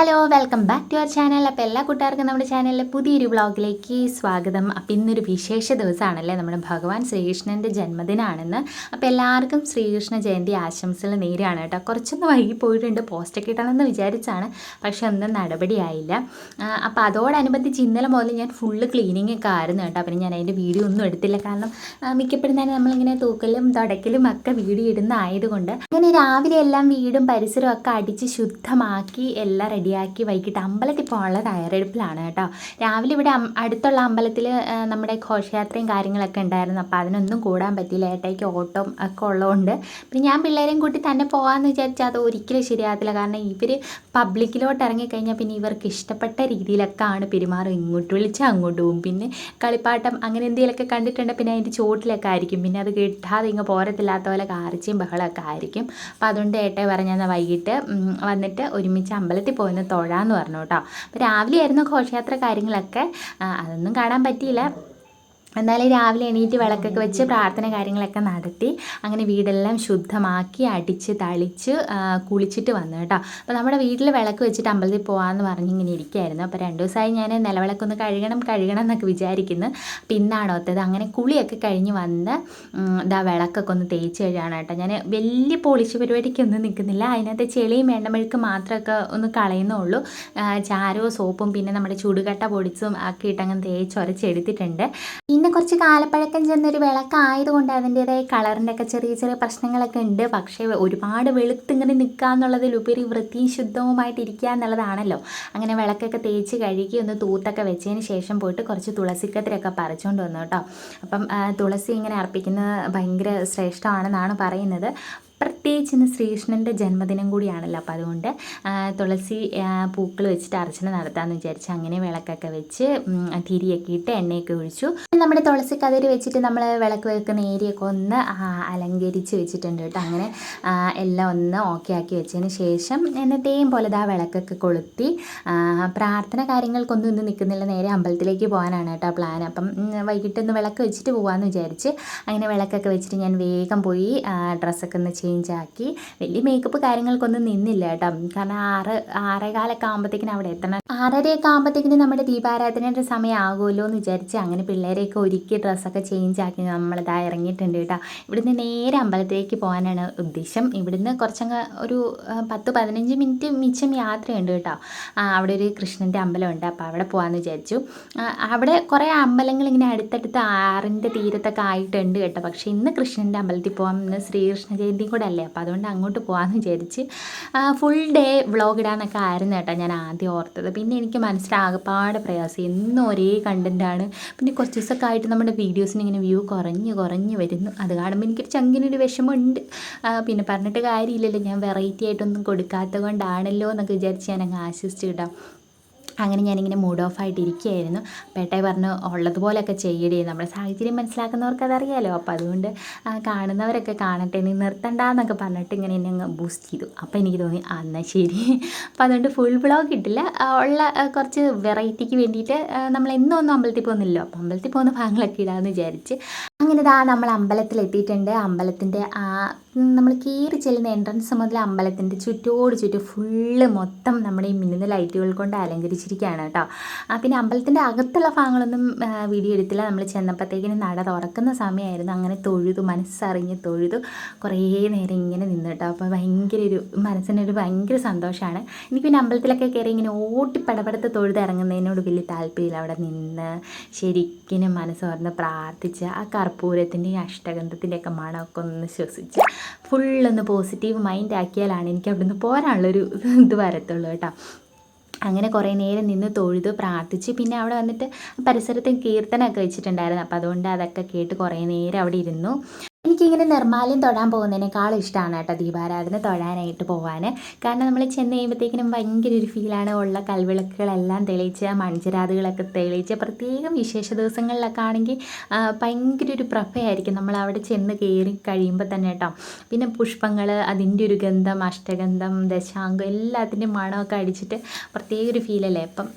Hello welcome back to our channel അപ്പോൾ എല്ലാ കൂട്ടുകാർക്കും നമ്മുടെ ചാനലിലെ പുതിയൊരു വ്ളോഗിലേക്ക് സ്വാഗതം. അപ്പോൾ ഇന്നൊരു വിശേഷ ദിവസമാണല്ലേ? നമ്മുടെ ഭഗവാൻ ശ്രീകൃഷ്ണന്റെ ജന്മദിനമാണെന്ന് അപ്പോൾ എല്ലാവർക്കും ശ്രീകൃഷ്ണ ജയന്തി ആശംസകൾ നേരെയാണ് കേട്ടോ. കുറച്ചൊന്ന് വൈകി പോയിട്ടുണ്ട്. പോസ്റ്റൊക്കെ ഇടണമെന്ന് വിചാരിച്ചാണ്. പക്ഷെ ഒന്നും നടപടിയായില്ല. അപ്പോൾ അതോടനുബന്ധിച്ച് ഇന്നലെ മുതൽ ഞാൻ ഫുള്ള് ക്ലീനിങ് ഒക്കെ ആയിരുന്നു കേട്ടോ. അപ്പം ഞാൻ അതിന്റെ വീഡിയോ ഒന്നും എടുത്തില്ല. കാരണം മിക്കപ്പോഴും തന്നെ നമ്മളിങ്ങനെ തൂക്കലും തുടക്കലും ഒക്കെ വീഡിയോ ഇടുന്ന ആയതുകൊണ്ട് അങ്ങനെ രാവിലെ എല്ലാം വീടും പരിസരവും ഒക്കെ അടിച്ച് ശുദ്ധമാക്കി എല്ലാം റെഡിയാക്കി വൈകിട്ട് അമ്പലത്തിൽ പോകാനുള്ള തയ്യാറെടുപ്പിലാണ് കേട്ടോ. രാവിലെ ഇവിടെ അടുത്തുള്ള അമ്പലത്തിൽ നമ്മുടെ ഘോഷയാത്രയും കാര്യങ്ങളൊക്കെ ഉണ്ടായിരുന്നു. അപ്പോൾ അതിനൊന്നും കൂടാൻ പറ്റിയില്ല. ഏട്ടയ്ക്ക് ഓട്ടം ഒക്കെ ഉള്ളതുകൊണ്ട്. പിന്നെ ഞാൻ പിള്ളേരെയും കൂട്ടി തന്നെ പോകാമെന്ന് വിചാരിച്ചാൽ അത് ഒരിക്കലും ശരിയാകത്തില്ല. കാരണം ഇവർ പബ്ലിക്കിലോട്ട് ഇറങ്ങിക്കഴിഞ്ഞാൽ പിന്നെ ഇവർക്ക് ഇഷ്ടപ്പെട്ട രീതിയിലൊക്കെ ആണ് പെരുമാറും ഇങ്ങോട്ട് വിളിച്ചാൽ അങ്ങോട്ട് പോകും പിന്നെ കളിപ്പാട്ടം അങ്ങനെ എന്തെങ്കിലുമൊക്കെ കണ്ടിട്ടുണ്ട്. പിന്നെ അതിന്റെ ചോട്ടിലൊക്കെ ആയിരിക്കും. പിന്നെ അത് കിട്ടാതെ ഇങ്ങ് പോരത്തില്ലാത്ത പോലെ കാർച്ചയും ബഹളമൊക്കെ ആയിരിക്കും. അപ്പോൾ അതുകൊണ്ട് ഏട്ടയെ പറഞ്ഞാൽ വൈകിട്ട് വന്നിട്ട് ഒരുമിച്ച് അമ്പലത്തിൽ പോയിന്ന് തൊഴാന്ന് പറഞ്ഞു കേട്ടോ. അപ്പോൾ രാവിലെ ആയിരുന്നു ഘോഷയാത്ര കാര്യങ്ങളൊക്കെ. അതൊന്നും കാണാൻ പറ്റിയില്ല. എന്നാലും രാവിലെ എണീറ്റ് വിളക്കൊക്കെ വെച്ച് പ്രാർത്ഥന കാര്യങ്ങളൊക്കെ നടത്തി അങ്ങനെ വീടെല്ലാം ശുദ്ധമാക്കി അടിച്ച് തളിച്ച് കുളിച്ചിട്ട് വന്നു കേട്ടോ. അപ്പോൾ നമ്മുടെ വീട്ടിൽ വിളക്ക് വെച്ചിട്ട് അമ്പലത്തിൽ പോകാമെന്ന് പറഞ്ഞ് ഇങ്ങനെ ഇരിക്കുകയായിരുന്നു അപ്പോൾ രണ്ട് ദിവസമായി ഞാൻ നിലവിളക്കൊന്ന് കഴുകണം കഴുകണം എന്നൊക്കെ വിചാരിക്കുന്നു. അപ്പോൾ ഇന്നാണ് ഒത്തത്. അങ്ങനെ കുളിയൊക്കെ കഴിഞ്ഞ് വന്ന് ഇതാ വിളക്കൊക്കെ ഒന്ന് തേച്ച് കഴിയാണ് കേട്ടോ. ഞാൻ വലിയ പോളിഷ് പരിപാടിക്കൊന്നും നിൽക്കുന്നില്ല. അതിനകത്ത് ചെളിയും എണ്ണമെഴുക്ക് മാത്രമൊക്കെ ഒന്ന് കളയുന്നുള്ളൂ. ചാരവും സോപ്പും പിന്നെ നമ്മുടെ ചുടുകട്ട പൊടിച്ചും ആക്കിയിട്ട് ഇട്ടങ്ങനെ തേച്ച് ഉരച്ചെടുത്തിട്ടുണ്ട് പിന്നെ കുറച്ച് കാലപ്പഴക്കം ചെന്നൊരു വിളക്കായതുകൊണ്ട് അതിന്റേതായ കളറിന്റെ ഒക്കെ ചെറിയ ചെറിയ പ്രശ്നങ്ങളൊക്കെ ഉണ്ട്. പക്ഷേ ഒരുപാട് വെളുത്തിങ്ങനെ നിൽക്കുക എന്നുള്ളതിലുപരി വൃത്തിയും ശുദ്ധവുമായിട്ട് ഇരിക്കുക എന്നുള്ളതാണല്ലോ. അങ്ങനെ വിളക്കൊക്കെ തേച്ച് കഴുകി ഒന്ന് തൂത്തൊക്കെ വെച്ചതിന് ശേഷം പോയിട്ട് കുറച്ച് തുളസിക്കത്തിരൊക്കെ പറിച്ചുകൊണ്ട് വന്നു കേട്ടോ. അപ്പം തുളസി ഇങ്ങനെ അർപ്പിക്കുന്നത് ഭയങ്കര ശ്രേഷ്ഠമാണെന്നാണ് പറയുന്നത്. പ്രത്യേകിച്ച് ഇന്ന് ശ്രീകൃഷ്ണന്റെ ജന്മദിനം കൂടിയാണല്ലോ. അപ്പോൾ അതുകൊണ്ട് തുളസി പൂക്കൾ വെച്ചിട്ട് അർച്ചന നടത്താമെന്ന് വിചാരിച്ച് അങ്ങനെ വിളക്കൊക്കെ വെച്ച് തിരിയൊക്കെ ഇട്ട് എണ്ണയൊക്കെ ഒഴിച്ചു. നമ്മുടെ തുളസി കതിര് വെച്ചിട്ട് നമ്മൾ വിളക്ക് വെക്കുന്ന ഏരിയയൊക്കെ ഒന്ന് അലങ്കരിച്ച് വെച്ചിട്ടുണ്ട് കേട്ടോ. അങ്ങനെ എല്ലാം ഒന്ന് ഓക്കെ ആക്കി വെച്ചതിന് ശേഷം എന്നത്തെയും പോലെ ദാ വിളക്കൊക്കെ കൊളുത്തി പ്രാർത്ഥന കാര്യങ്ങൾക്കൊന്നും ഇന്ന് നിൽക്കുന്നില്ല നേരെ അമ്പലത്തിലേക്ക് പോകാനാണ് കേട്ടോ പ്ലാൻ അപ്പം വൈകിട്ട് ഒന്ന് വിളക്ക് വെച്ചിട്ട് പോകാമെന്ന് വിചാരിച്ച് അങ്ങനെ വിളക്കൊക്കെ വെച്ചിട്ട് ഞാൻ വേഗം പോയി ആ, ഡ്രസ്സൊക്കെ ഒന്ന് ചേഞ്ച് ആക്കി. വലിയ മേക്കപ്പ് കാര്യങ്ങൾക്കൊന്നും നിന്നില്ല കേട്ടോ. കാരണം ആറ് ആറേകാലൊക്കെ ആകുമ്പോഴത്തേക്കിനും അവിടെ എത്തണം. ആറരയൊക്കെ ആകുമ്പോഴത്തേക്കിനും നമ്മുടെ ദീപാരാധനയുടെ സമയം ആകുമല്ലോ എന്ന് വിചാരിച്ച് അങ്ങനെ പിള്ളേരെയൊക്കെ ഒരുക്കി ഡ്രസ്സൊക്കെ ചേഞ്ച് ആക്കി നമ്മളിതാ ഇറങ്ങിയിട്ടുണ്ട് കേട്ടോ. ഇവിടുന്ന് നേരെ അമ്പലത്തിലേക്ക് പോകാനാണ് ഉദ്ദേശം. ഇവിടുന്ന് കുറച്ചങ്ങ് ഒരു പത്ത് പതിനഞ്ച് മിനിറ്റ് മിച്ചം യാത്രയുണ്ട് കേട്ടോ. അവിടെ ഒരു കൃഷ്ണന്റെ അമ്പലമുണ്ട്. അപ്പോൾ അവിടെ പോകാമെന്ന് വിചാരിച്ചു. അവിടെ കുറേ അമ്പലങ്ങൾ ഇങ്ങനെ അടുത്തടുത്ത് ആറിന്റെ തീരത്തൊക്കെ ആയിട്ടുണ്ട് കേട്ടോ. പക്ഷേ ഇന്ന് കൃഷ്ണന്റെ അമ്പലത്തിൽ പോകാം ഇന്ന് ശ്രീകൃഷ്ണ ജയന്തി കൂടെ അല്ലേ? അപ്പോൾ അതുകൊണ്ട് അങ്ങോട്ട് പോകാമെന്ന് വിചാരിച്ച് ഫുൾ ഡേ വ്ളോഗ് ഇടാനൊക്കെ ആയിരുന്നു കേട്ടോ ഞാൻ ആദ്യം ഓർത്തത്. പിന്നെ എനിക്ക് മനസ്സിലാകപ്പാട് പ്രയാസം. എന്നും ഒരേ കണ്ടന്റാണ് പിന്നെ കുറച്ച് ആയിട്ട് നമ്മുടെ വീഡിയോസിന് ഇങ്ങനെ വ്യൂ കുറഞ്ഞ് കുറഞ്ഞ് വരുന്നു. അത് കാണുമ്പോൾ എനിക്കൊരു ചങ്കിനൊരു വിഷമമുണ്ട്. പിന്നെ പറഞ്ഞിട്ട് കാര്യമില്ലല്ലോ. ഞാൻ വെറൈറ്റി ആയിട്ടൊന്നും കൊടുക്കാത്തത് കൊണ്ടാണല്ലോ എന്നൊക്കെ വിചാരിച്ച് ഞാൻ അങ്ങ് ആശ്വസിച്ച് അങ്ങനെ ഞാനിങ്ങനെ മൂഡ് ഓഫ് ആയിട്ട് ഇരിക്കുകയായിരുന്നു. പേട്ടായി പറഞ്ഞു ഉള്ളതുപോലെയൊക്കെ ചെയ്യടി. നമ്മുടെ സാഹചര്യം മനസ്സിലാക്കുന്നവർക്ക് അതറിയാലോ. അപ്പോൾ അതുകൊണ്ട് കാണുന്നവരൊക്കെ കാണട്ടെ നീ നിർത്തണ്ട എന്നൊക്കെ പറഞ്ഞിട്ട് ഇങ്ങനെ എന്നെ അങ്ങ് ബൂസ്റ്റ് ചെയ്തു. അപ്പോൾ എനിക്ക് തോന്നി എന്നാൽ ശരി. അപ്പോൾ അതുകൊണ്ട് ഫുൾ ബ്ലോഗ് ഇട്ടില്ല. ഉള്ള കുറച്ച് വെറൈറ്റിക്ക് വേണ്ടിയിട്ട് നമ്മൾ എന്നും ഒന്നും അമ്പലത്തിൽ പോകുന്നില്ലല്ലോ. അപ്പോൾ അമ്പലത്തിൽ പോകുന്ന ഭാഗങ്ങളൊക്കെ ഇടാമെന്ന് വിചാരിച്ച്. അങ്ങനെ ഇതാ നമ്മൾ അമ്പലത്തിൽ എത്തിയിട്ടുണ്ട് അമ്പലത്തിന്റെ ആ നമ്മൾ കീറി ചെല്ലുന്ന എൻട്രൻസ് മുതൽ അമ്പലത്തിന്റെ ചുറ്റോട് ചുറ്റും ഫുള്ള് മൊത്തം നമ്മുടെ ഈ മിന്നുന്ന ലൈറ്റുകൾ കൊണ്ട് അലങ്കരിച്ചിരിക്കുകയാണ് കേട്ടോ. പിന്നെ അമ്പലത്തിന്റെ അകത്തുള്ള ഭാഗങ്ങളൊന്നും വീഡിയോ എടുത്തില്ല. നമ്മൾ ചെന്നപ്പോഴത്തേക്കിനും നട തുറക്കുന്ന സമയമായിരുന്നു. അങ്ങനെ തൊഴുതു മനസ്സറിഞ്ഞ് തൊഴുതു. കുറേ നേരം ഇങ്ങനെ നിന്നു കേട്ടോ. അപ്പോൾ ഭയങ്കര ഒരു മനസ്സിനൊരു ഭയങ്കര സന്തോഷമാണ്. എനിക്ക് പിന്നെ അമ്പലത്തിലൊക്കെ കയറി ഇങ്ങനെ ഓട്ടി പടപടത്ത് തൊഴുത് ഇറങ്ങുന്നതിനോട് വലിയ താല്പര്യമില്ല. അവിടെ നിന്ന് ശരിക്കും മനസ്സോർന്ന് പ്രാർത്ഥിച്ച് ആ കർപ്പൂരത്തിന്റെയും അഷ്ടഗന്ധത്തിന്റെയൊക്കെ മണമൊക്കെ ഒന്ന് ശ്വസിച്ച് ഫുള്ളൊന്ന് പോസിറ്റീവ് മൈൻഡ് ആക്കിയാലാണ് എനിക്ക് അവിടുന്ന് പോരാനുള്ളൊരു ഇത് വരത്തുള്ളൂ കേട്ടോ. അങ്ങനെ കുറേ നേരം നിന്ന് തൊഴുത് പ്രാർത്ഥിച്ച്. പിന്നെ അവിടെ വന്നിട്ട് പരിസരത്ത് കീർത്തനമൊക്കെ വെച്ചിട്ടുണ്ടായിരുന്നു. അപ്പോൾ അതുകൊണ്ട് അതൊക്കെ കേട്ട് കുറേ നേരം അവിടെ ഇരുന്നു. എനിക്കിങ്ങനെ നിർമ്മാല്യം തൊഴാൻ പോകുന്നതിനേക്കാളും ഇഷ്ടമാണ് കേട്ടോ ദീപാരാധന തൊഴാനായിട്ട് പോകാൻ കാരണം നമ്മൾ ചെന്ന് കഴിയുമ്പോഴത്തേക്കിനും ഭയങ്കര ഒരു ഫീലാണ്. ഉള്ള കൽവിളക്കുകളെല്ലാം തെളിയിച്ച് മൺചിരാതുകളൊക്കെ തെളിയിച്ച് പ്രത്യേകം വിശേഷ ദിവസങ്ങളിലൊക്കെ ആണെങ്കിൽ ഭയങ്കര ഒരു പ്രഭയായിരിക്കും. നമ്മൾ അവിടെ ചെന്ന് കയറി കഴിയുമ്പോൾ തന്നെ കേട്ടോ. പിന്നെ പുഷ്പങ്ങൾ അതിന്റെ ഒരു ഗന്ധം അഷ്ടഗന്ധം ദശാംഗം എല്ലാത്തിന്റെയും മണമൊക്കെ അടിച്ചിട്ട് പ്രത്യേക ഒരു ഫീലല്ലേ അപ്പം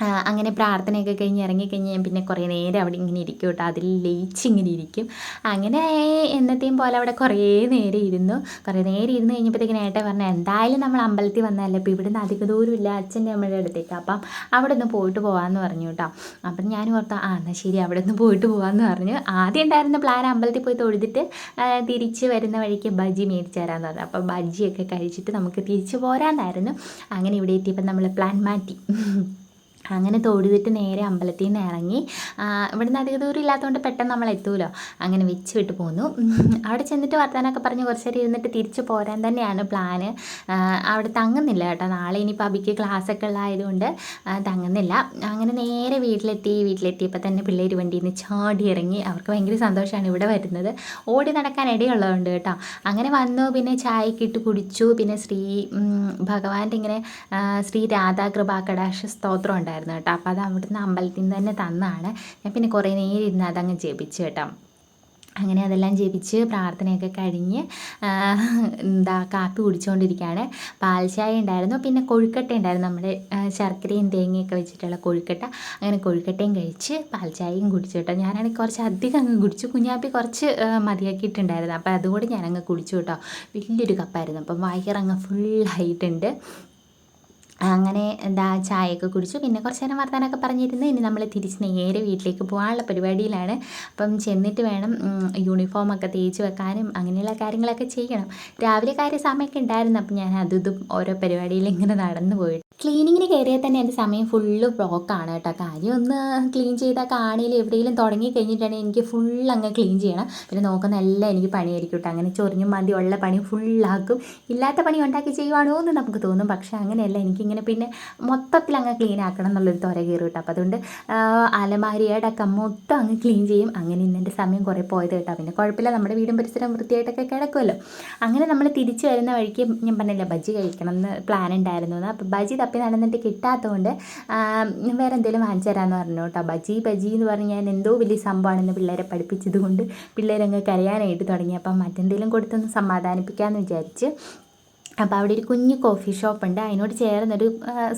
അങ്ങനെ പ്രാർത്ഥനയൊക്കെ കഴിഞ്ഞ് ഇറങ്ങിക്കഴിഞ്ഞ് ഞാൻ പിന്നെ കുറേ നേരം അവിടെ ഇങ്ങനെ ഇരിക്കും കേട്ടോ. അതിൽ ലയിച്ചിങ്ങനെ ഇരിക്കും. അങ്ങനെ എന്നത്തെയും പോലെ അവിടെ കുറേ നേരം ഇരുന്നു. കുറേ നേരം ഇരുന്ന് കഴിഞ്ഞപ്പോഴത്തേക്കിന് ഏട്ടൻ പറഞ്ഞു എന്തായാലും നമ്മൾ അമ്പലത്തിൽ വന്നതല്ലേ. അപ്പോൾ ഇവിടുന്ന് അധിക ദൂരമില്ല അച്ഛന്റെ അമ്മയുടെ അടുത്തേക്ക്. അപ്പം അവിടെ ഒന്ന് പോയിട്ട് പോകാമെന്ന് പറഞ്ഞു കേട്ടോ. അപ്പം ഞാൻ ഓർത്തു ആ എന്നാൽ ശരി. അവിടെ നിന്ന് പോയിട്ട് പോകാമെന്ന് പറഞ്ഞു. ആദ്യം ഉണ്ടായിരുന്ന പ്ലാൻ അമ്പലത്തിൽ പോയി തൊഴുതിട്ട് തിരിച്ച് വരുന്ന വഴിക്ക് ബജി മേടിച്ച് തരാമെന്ന് പറഞ്ഞു. അപ്പോൾ ബജിയൊക്കെ കഴിച്ചിട്ട് നമുക്ക് തിരിച്ച് പോരാന്നായിരുന്നു. അങ്ങനെ ഇവിടെ എത്തിയപ്പോൾ നമ്മൾ പ്ലാൻ മാറ്റി. അങ്ങനെ തൊഴുതിട്ട് നേരെ അമ്പലത്തിൽ നിന്ന് ഇറങ്ങി ഇവിടുന്ന് അധിക ദൂരം ഇല്ലാത്തതുകൊണ്ട് പെട്ടെന്ന് നമ്മൾ എത്തുമല്ലോ അങ്ങനെ വെച്ച് വിട്ട് പോന്നു അവിടെ ചെന്നിട്ട് വർത്താനമൊക്കെ പറഞ്ഞ് കുറച്ച് നേരം ഇരുന്നിട്ട് തിരിച്ച് പോരാൻ തന്നെയാണ് പ്ലാന്. അവിടെ തങ്ങുന്നില്ല കേട്ടോ. നാളെ ഇനിയിപ്പോൾ അബിക്ക് ക്ലാസ്സൊക്കെ ഉള്ളതായതുകൊണ്ട് തങ്ങുന്നില്ല അങ്ങനെ നേരെ വീട്ടിലെത്തി. വീട്ടിലെത്തിയപ്പോൾ തന്നെ പിള്ളേർ വണ്ടിയിൽ നിന്ന് ചാടി ഇറങ്ങി. അവർക്ക് ഭയങ്കര സന്തോഷമാണ് ഇവിടെ വരുന്നത്. ഓടി നടക്കാൻ ഇടയുള്ളതുകൊണ്ട് കേട്ടോ. അങ്ങനെ വന്നു. പിന്നെ ചായക്കിട്ട് കുടിച്ചു. പിന്നെ ശ്രീ ഭഗവാന്റെ ഇങ്ങനെ ശ്രീ രാധാ കൃപാകടാക്ഷ സ്തോത്രം ഉണ്ടായിരുന്നു കേട്ടോ. അപ്പോൾ അത് അവിടുന്ന് അമ്പലത്തിൽ നിന്ന് തന്നെ തന്നാണ്. ഞാൻ പിന്നെ കുറേ നേരം ഇരുന്ന് അതങ്ങ് ജപിച്ചു കേട്ടോ. അങ്ങനെ അതെല്ലാം ജപിച്ച് പ്രാർത്ഥനയൊക്കെ കഴിഞ്ഞ് എന്താ കാപ്പി കുടിച്ചുകൊണ്ടിരിക്കുകയാണ് പാൽച്ചായ ഉണ്ടായിരുന്നു. പിന്നെ കൊഴുക്കട്ട ഉണ്ടായിരുന്നു. നമ്മുടെ ശർക്കരയും തേങ്ങയൊക്കെ വെച്ചിട്ടുള്ള കൊഴുക്കട്ട. അങ്ങനെ കൊഴുക്കട്ടയും കഴിച്ച് പാൽച്ചായയും ചായയും കുടിച്ചു കേട്ടോ. ഞാനാണെങ്കിൽ കുറച്ച് അധികം അങ്ങ് കുടിച്ചു. കുഞ്ഞാപ്പി കുറച്ച് മതിയാക്കിയിട്ടുണ്ടായിരുന്നു. അപ്പോൾ അതുകൂടി ഞാനങ്ങ് കുടിച്ചു കേട്ടോ. വലിയൊരു കപ്പായിരുന്നു. അപ്പം വയറങ്ങ് ഫുള്ളായിട്ടുണ്ട് അങ്ങനെ എന്താ ചായയൊക്കെ കുടിച്ചു. പിന്നെ കുറച്ച് നേരം വർത്താനമൊക്കെ പറഞ്ഞിരുന്നു ഇനി നമ്മൾ തിരിച്ച് നേരെ വീട്ടിലേക്ക് പോകാനുള്ള പരിപാടിയിലാണ്. അപ്പം ചെന്നിട്ട് വേണം യൂണിഫോമൊക്കെ തേച്ച് വെക്കാനും അങ്ങനെയുള്ള കാര്യങ്ങളൊക്കെ ചെയ്യണം. രാവിലെ കാര്യ സമയമൊക്കെ ഉണ്ടായിരുന്നു. അപ്പം ഞാൻ അതും ഓരോ പരിപാടിയിൽ ഇങ്ങനെ നടന്നു പോയിട്ട് ക്ലീനിങ്ങിന് കയറിയാൽ തന്നെ എന്റെ സമയം ഫുള്ള് ബ്ലോക്കാണ് കേട്ടോ. കാര്യം ഒന്ന് ക്ലീൻ ചെയ്താൽ കാണിയിൽ എവിടെയെങ്കിലും തുടങ്ങി കഴിഞ്ഞിട്ടുണ്ടെങ്കിൽ എനിക്ക് ഫുൾ അങ്ങ് ക്ലീൻ ചെയ്യണം. പിന്നെ നോക്കുന്ന എല്ലാം എനിക്ക് പണിയായിരിക്കും കേട്ടോ. അങ്ങനെ ചൊറിഞ്ഞും മതി ഉള്ള പണി ഫുള്ളാക്കും. ഇല്ലാത്ത പണി ഉണ്ടാക്കി ചെയ്യുവാണോ എന്ന് നമുക്ക് തോന്നും. പക്ഷേ അങ്ങനെയല്ല എനിക്കിങ്ങനെ പിന്നെ മൊത്തത്തിൽ അങ്ങ് ക്ലീൻ ആക്കണം എന്നുള്ളൊരു തുര കയറും കേട്ടോ. അപ്പോൾ അതുകൊണ്ട് ആ, അലമാരിയുടെ മൊത്തം അങ്ങ് ക്ലീൻ ചെയ്യും. അങ്ങനെ ഇന്ന് എന്റെ സമയം കുറേ പോയത് കേട്ടോ. പിന്നെ കുഴപ്പമില്ല നമ്മുടെ വീടും പരിസരം വൃത്തിയായിട്ടൊക്കെ കിടക്കുമല്ലോ. അങ്ങനെ നമ്മൾ തിരിച്ചു വരുന്ന വഴിക്ക് ഞാൻ പറഞ്ഞില്ല ബജ്ജി കഴിക്കണം എന്ന് പ്ലാൻ ഉണ്ടായിരുന്നു. അപ്പോൾ ബജ്ജി തപ്പി നടന്നിട്ട് കിട്ടാത്തതുകൊണ്ട് വേറെ എന്തെങ്കിലും വാങ്ങിച്ചു തരാമെന്ന് പറഞ്ഞു കേട്ടോ. ബജി ബജി എന്ന് പറഞ്ഞ് ഞാൻ എന്തോ വലിയ സംഭവമാണെന്ന് പിള്ളേരെ പഠിപ്പിച്ചത് കൊണ്ട് പിള്ളേരങ്ങ് കരയാനായിട്ട് തുടങ്ങി. അപ്പം മറ്റെന്തെങ്കിലും കൊടുത്തൊന്ന് സമാധാനിപ്പിക്കാമെന്ന് വിചാരിച്ച് അപ്പോൾ അവിടെ ഒരു കുഞ്ഞു കോഫി ഷോപ്പ് ഉണ്ട്. അതിനോട് ചേർന്നൊരു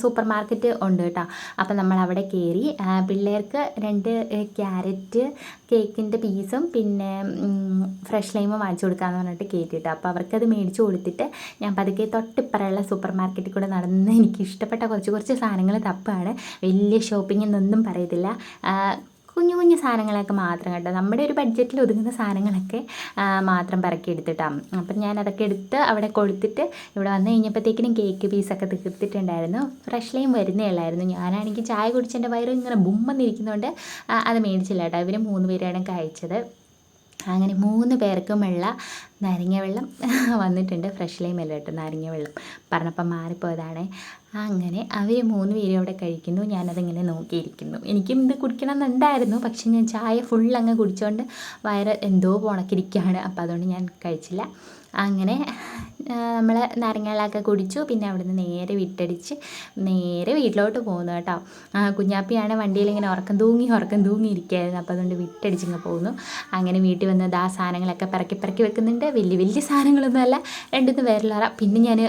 സൂപ്പർ മാർക്കറ്റ് ഉണ്ട് കേട്ടോ. അപ്പോൾ നമ്മൾ അവിടെ കയറി പിള്ളേർക്ക് രണ്ട് ക്യാരറ്റ് കേക്കിന്റെ പീസും പിന്നെ ഫ്രഷ് ലൈമും വാങ്ങിച്ചു കൊടുക്കാമെന്ന് പറഞ്ഞിട്ട് കയറ്റിയിട്ട് അപ്പോൾ അവർക്കത് മേടിച്ച് കൊടുത്തിട്ട് ഞാൻ പതുക്കെ തൊട്ടിപ്പറയുള്ള സൂപ്പർ മാർക്കറ്റിൽ കൂടെ നടന്ന് എനിക്ക് ഇഷ്ടപ്പെട്ട കുറച്ച് കുറച്ച് സാധനങ്ങൾ തപ്പാണ്. വലിയ ഷോപ്പിംഗ് എന്നൊന്നും പറയത്തില്ല. കുഞ്ഞു കുഞ്ഞു സാധനങ്ങളൊക്കെ മാത്രം കേട്ടോ. നമ്മുടെ ഒരു ബഡ്ജറ്റിൽ ഒതുങ്ങുന്ന സാധനങ്ങളൊക്കെ മാത്രം പറക്കി എടുത്തിട്ടാണ് അപ്പം ഞാൻ അതൊക്കെ എടുത്ത് അവിടെ കൊടുത്തിട്ട് ഇവിടെ വന്നു കഴിഞ്ഞപ്പോഴത്തേക്കിനും കേക്ക് പീസൊക്കെ തീർത്തിട്ടുണ്ടായിരുന്നു. ഫ്രഷ് ലൈം വരുന്നേ ഉള്ളായിരുന്നു. ഞാനാണെങ്കിൽ ചായ കുടിച്ചതിന്റെ വയറ് ഇങ്ങനെ ബുമ്മെന്നിരിക്കുന്നതുകൊണ്ട് അത് മേടിച്ചില്ല കേട്ടോ. ഇവർ മൂന്ന് പേരാണ് കഴിച്ചത്. അങ്ങനെ മൂന്ന് പേർക്കുമുള്ള നാരങ്ങ വെള്ളം വന്നിട്ടുണ്ട്. ഫ്രഷ് ലൈം അല്ല കേട്ടോ നാരങ്ങ വെള്ളം. പറഞ്ഞപ്പം മാറിപ്പോയതാണ്. അങ്ങനെ അവർ മൂന്ന് പേരും അവിടെ കഴിക്കുന്നു. ഞാനതിങ്ങനെ നോക്കിയിരിക്കുന്നു. എനിക്കും ഇത് കുടിക്കണം എന്നുണ്ടായിരുന്നു പക്ഷെ ഞാൻ ചായ ഫുൾ അങ്ങ് കുടിച്ചുകൊണ്ട് വയറ് എന്തോ പോണക്കിരിക്കുകയാണ് അപ്പോൾ അതുകൊണ്ട് ഞാൻ കഴിച്ചില്ല. അങ്ങനെ നമ്മൾ നാരങ്ങകളൊക്കെ കുടിച്ചു. പിന്നെ അവിടുന്ന് നേരെ വിട്ടടിച്ച് നേരെ വീട്ടിലോട്ട് പോകുന്നു കേട്ടോ. ആ, കുഞ്ഞാപ്പിയാണ് വണ്ടിയിൽ ഇങ്ങനെ ഉറക്കം തൂങ്ങി ഉറക്കം തൂങ്ങി ഇരിക്കുകയായിരുന്നു. അപ്പോൾ അതുകൊണ്ട് വിട്ടടിച്ചിങ്ങ് പോകുന്നു. അങ്ങനെ വീട്ടിൽ വന്ന് ദാ സാധനങ്ങളൊക്കെ പിറക്കി പിറക്കി വെക്കുന്നുണ്ട്. വലിയ വലിയ സാധനങ്ങളൊന്നുമല്ല രണ്ടുമൂന്ന് പേരിലറ പിന്നെ ഞാൻ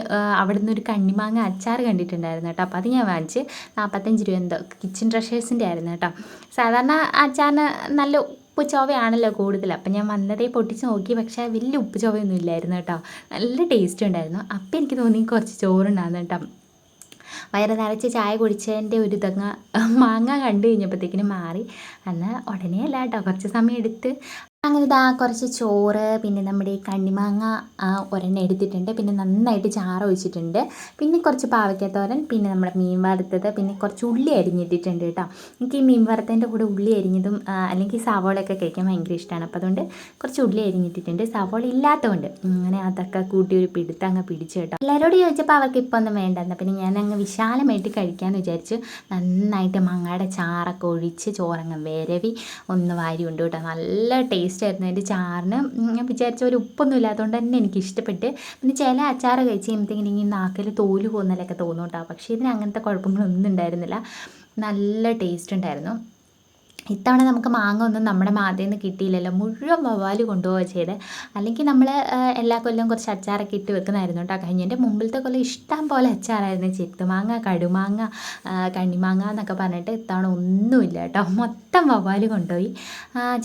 അവിടുന്ന് ഒരു കണ്ണിമാങ്ങ അച്ചാർ കണ്ടിട്ടുണ്ടായിരുന്നു കേട്ടോ. അപ്പോൾ അത് ഞാൻ വാങ്ങിച്ച് നാൽപ്പത്തഞ്ച് രൂപ എന്തോ കിച്ചൺ ട്രഷേഴ്സിന്റെ ആയിരുന്നു കേട്ടോ. സാധാരണ അച്ചാറിന് നല്ല ഉപ്പ് ചോവയാണല്ലോ കൂടുതൽ. അപ്പം ഞാൻ വന്നതേ പൊട്ടിച്ച് നോക്കി പക്ഷേ വലിയ ഉപ്പ് ചോവയൊന്നും ഇല്ലായിരുന്നു കേട്ടോ. നല്ല ടേസ്റ്റ് ഉണ്ടായിരുന്നു. അപ്പം എനിക്ക് തോന്നി കുറച്ച് ചോറുണ്ടായിരുന്നു കേട്ടോ. വയറ് നിറച്ച് ചായ കുടിച്ചതിന്റെ ഒരു തങ്ങ മാങ്ങ കണ്ടു കഴിഞ്ഞപ്പോഴത്തേക്കിനും മാറി. എന്നാൽ ഉടനെ അല്ല കേട്ടോ കുറച്ച് സമയം എടുത്ത് അങ്ങനെ ഇതാ കുറച്ച് ചോറ് പിന്നെ നമ്മുടെ ഈ കണ്ണിമാങ്ങ ഒരെണ്ണം എടുത്തിട്ടുണ്ട്. പിന്നെ നന്നായിട്ട് ചാറ് ഒഴിച്ചിട്ടുണ്ട്. പിന്നെ കുറച്ച് പാവയ്ക്കത്തോരൻ പിന്നെ നമ്മുടെ മീൻ വറുത്തത് പിന്നെ കുറച്ച് ഉള്ളി അരിഞ്ഞിട്ടിട്ടുണ്ട് കേട്ടോ. എനിക്ക് ഈ മീൻ വറുത്തതിന്റെ കൂടെ ഉള്ളി അരിഞ്ഞതും അല്ലെങ്കിൽ സവോളയൊക്കെ കഴിക്കാൻ ഭയങ്കര ഇഷ്ടമാണ് അപ്പോൾ അതുകൊണ്ട് കുറച്ച് ഉള്ളി അരിഞ്ഞിട്ടിട്ടുണ്ട്. സവോള ഇല്ലാത്തതുകൊണ്ട് അങ്ങനെ അതൊക്കെ കൂട്ടി ഒരു പിടുത്തം അങ്ങ് പിടിച്ചു കേട്ടോ. എല്ലാവരോട് ചോദിച്ചപ്പോൾ അവർക്ക് ഇപ്പോൾ ഒന്നും വേണ്ട എന്നാൽ പിന്നെ ഞാൻ അങ്ങ് വിശാലമായിട്ട് കഴിക്കാമെന്ന് വിചാരിച്ചു. നന്നായിട്ട് മങ്ങയുടെ ചാറൊക്കെ ഒഴിച്ച് ചോറങ്ങ് വിരവി ഒന്ന് വാരി ഉണ്ട് കേട്ടോ. നല്ല ടേസ്റ്റ് ആയിരുന്നു. അതിന്റെ ചാറിന് ഞാൻ വിചാരിച്ച ഒരു ഉപ്പൊന്നും ഇല്ലാത്തതുകൊണ്ട് തന്നെ എനിക്ക് ഇഷ്ടപ്പെട്ട് പിന്നെ ചില അച്ചാർ കഴിച്ച് കഴിയുമ്പോഴത്തേക്കും ഈ നാക്കിൽ തോൽ പോകുന്നതിലൊക്കെ തോന്നും കേട്ടോ പക്ഷേ ഇതിന് അങ്ങനത്തെ കുഴപ്പങ്ങളൊന്നും ഉണ്ടായിരുന്നില്ല. നല്ല ടേസ്റ്റ് ഉണ്ടായിരുന്നു. ഇത്തവണ നമുക്ക് മാങ്ങ ഒന്നും നമ്മുടെ മാതയിൽ നിന്ന് കിട്ടിയില്ലല്ലോ. മുഴുവൻ വവ്വാൽ കൊണ്ടുപോവുക ചെയ്തത് അല്ലെങ്കിൽ നമ്മൾ എല്ലാ കൊല്ലവും കുറച്ച് അച്ചാറൊക്കെ ഇട്ട് വെക്കുന്നതായിരുന്നു കേട്ടോ. കഴിഞ്ഞതിന്റെ മുമ്പിലത്തെ കൊല്ലം ഇഷ്ടം പോലെ അച്ചാറായിരുന്നു. ചെത്തുമാങ്ങ കടുമാങ്ങ കണ്ണിമാങ്ങ എന്നൊക്കെ പറഞ്ഞിട്ട് ഇത്തവണ ഒന്നുമില്ല കേട്ടോ. മൊത്തം വവ്വാൽ കൊണ്ടുപോയി.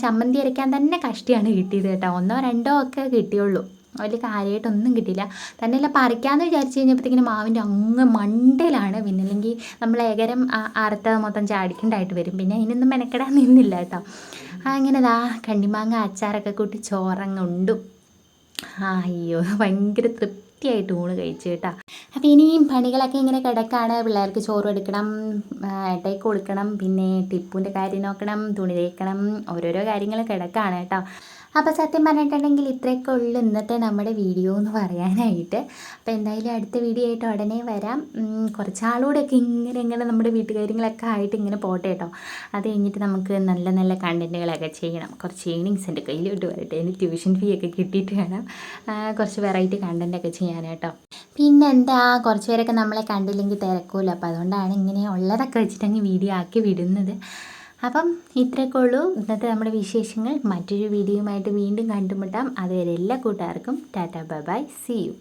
ചമ്മന്തി അരയ്ക്കാൻ തന്നെ കഷ്ടിയാണ് കിട്ടിയത് കേട്ടോ. ഒന്നോ രണ്ടോ ഒക്കെ കിട്ടിയുള്ളൂ. വലിയ കാര്യമായിട്ടൊന്നും കിട്ടിയില്ല. തന്നെയല്ല പറിക്കാമെന്ന് വിചാരിച്ച് കഴിഞ്ഞപ്പോഴത്തേക്കിനും മാവിന്റെ അങ്ങ് മണ്ടയിലാണ്. പിന്നെ അല്ലെങ്കിൽ നമ്മൾ ഏകരം അറുത്തത് അറുത്ത മൊത്തം ചാടിക്കണ്ടായിട്ട് വരും. പിന്നെ അതിനൊന്നും മെനക്കെടാൻ നിന്നില്ല കേട്ടോ. അങ്ങനെ ദാ കണ്ണിമാങ്ങ അച്ചാറൊക്കെ കൂട്ടി ചോറങ്ങുണ്ടും. അയ്യോ ഭയങ്കര തൃപ്തിയായിട്ട് ഊണ് കഴിച്ചു കേട്ടോ. അപ്പോൾ ഇനിയും പണികളൊക്കെ ഇങ്ങനെ കിടക്കാണ്. പിള്ളേർക്ക് ചോറ് എടുക്കണം ഏട്ടയ്ക്ക് കൊടുക്കണം പിന്നെ ടിപ്പുവിന്റെ കാര്യം നോക്കണം തുണി തേക്കണം ഓരോരോ കാര്യങ്ങൾ കിടക്കാണ് കേട്ടോ. അപ്പോൾ സത്യം പറഞ്ഞിട്ടുണ്ടെങ്കിൽ ഇത്രയൊക്കെ ഉള്ളു ഇന്നത്തെ നമ്മുടെ വീഡിയോ എന്ന് പറയാനായിട്ട്. അപ്പോൾ എന്തായാലും അടുത്ത വീഡിയോ ആയിട്ട് ഉടനെ വരാം. കുറച്ചാളൂടെയൊക്കെ ഇങ്ങനെ ഇങ്ങനെ നമ്മുടെ വീട്ടുകാര്യങ്ങളൊക്കെ ആയിട്ട് ഇങ്ങനെ പോട്ടെ കേട്ടോ. അത് കഴിഞ്ഞിട്ട് നമുക്ക് നല്ല നല്ല കണ്ടന്റുകളൊക്കെ ചെയ്യണം. കുറച്ച് ഏണിങ്സ് എന്റെ കയ്യിലോട്ട് വരട്ടെ. എനിക്ക് ട്യൂഷൻ ഫീ ഒക്കെ കിട്ടിയിട്ട് വേണം. കുറച്ച് വെറൈറ്റി കണ്ടന്റൊക്കെ ചെയ്യാനായിട്ടോ കേട്ടോ. പിന്നെ എന്താ കുറച്ച് പേരൊക്കെ നമ്മളെ കണ്ടില്ലെങ്കിൽ തിരക്കുമല്ലോ അപ്പോൾ അതുകൊണ്ടാണ് ഇങ്ങനെ ഉള്ളതൊക്കെ വെച്ചിട്ടങ്ങ് വീഡിയോ ആക്കി വിടുന്നത്. അപ്പം ഇത്രയൊക്കെ ഉള്ളൂ. ഇന്നത്തെ നമ്മുടെ വിശേഷങ്ങൾ. മറ്റൊരു വീഡിയോയുമായിട്ട് വീണ്ടും കണ്ടുമുട്ടാം. അതുവരെ എല്ലാ കൂട്ടുകാർക്കും ടാറ്റ ബൈ സി യു